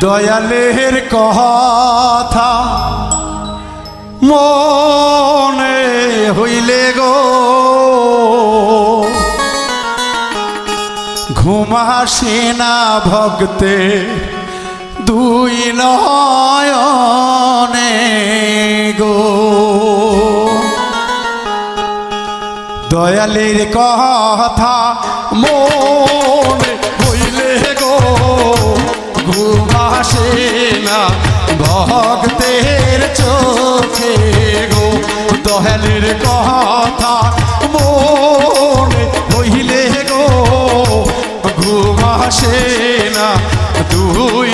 দয়ালের কথা মনে হইলে গো। ঘুমাসে না ভক্তে, দুই নয়নে গো। দয়ালের কথা মনে হইলে গো। ঘুমাসে না। ভক্তের চোখে গো দহেলের কথা মনে হইলে গো। ঘুমাসে না দুই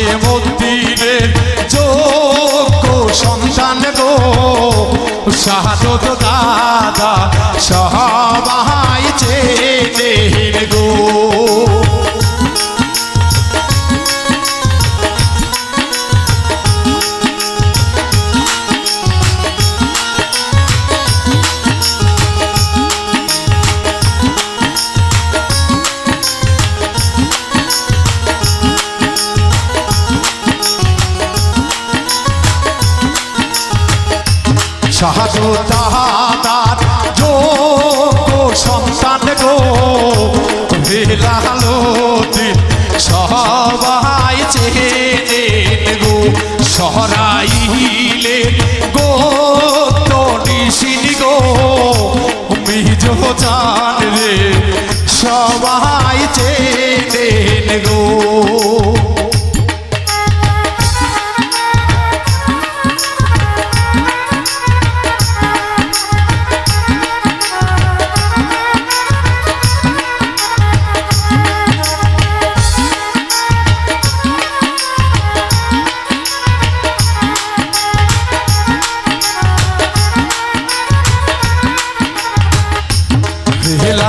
কাজে মন্দিরের যোগ্য সন্তান গো। শাহাদত দাদা সবাই শাহাদার যোগ্য সন্তান গো ভেলালতি সবাই চেনেন গো। সরাইলে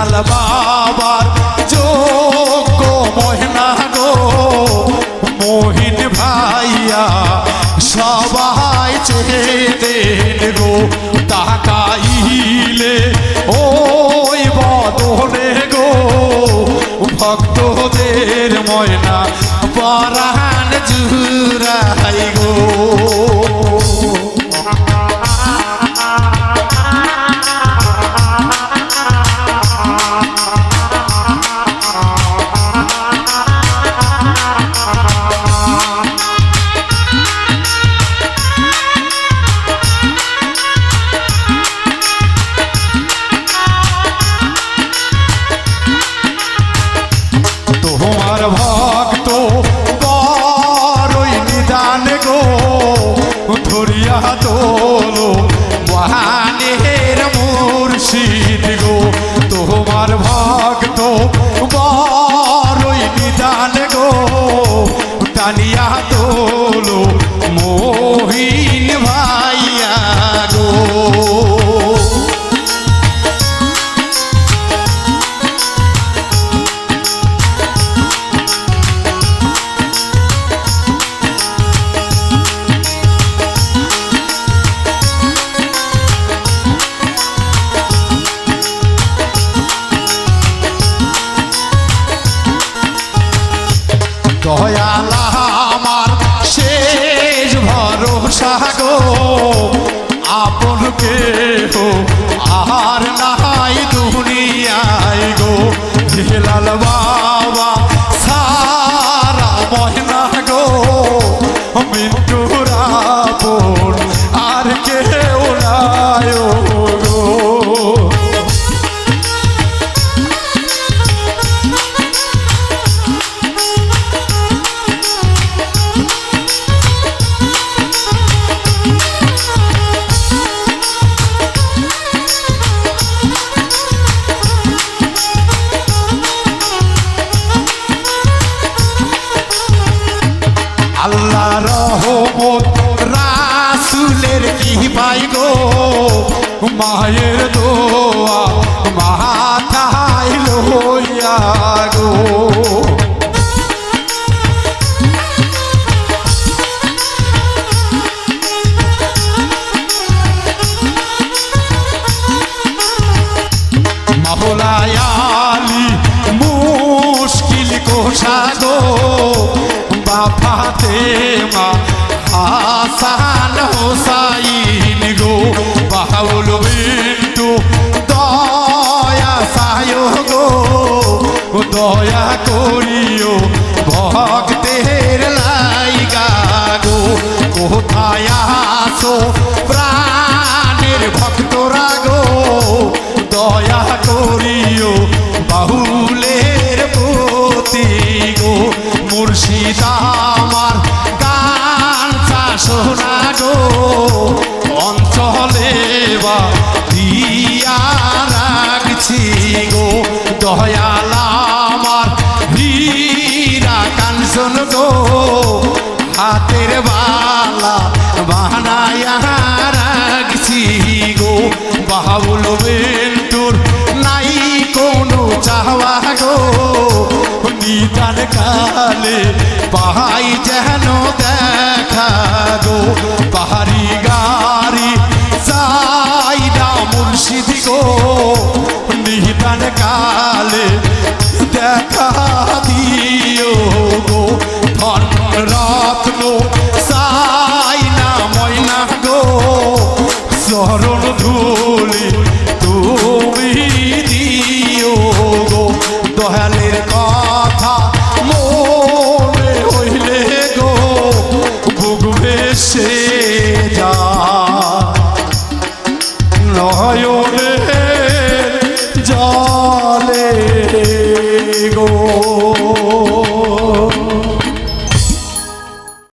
হেলাল বাবার যোগ্য মহিনা গো। মোহিন ভাইয়া, সবাই চেদেন গো, তাকাইলে ওই বদনে গো। ভক্তদের ময়না, পরাণ জুরাই গো। তোমার ভক্ত মোহাম্মদ রাসুলের কি পাই গো? মায়ের দোষ। ভক্তের লাইগা গো কোথায় আসো প্রাণের ভক্তরা গো দয়া করিও বাহুলের প্রতি গো মুর্শিদা আমার গান শোনা হাতের বালা বানায়া রাখছি গো। বাহুল বেন্টুর নাই কোনো চাওয়া গো। নিদান কালে পাহাই যেন Oh.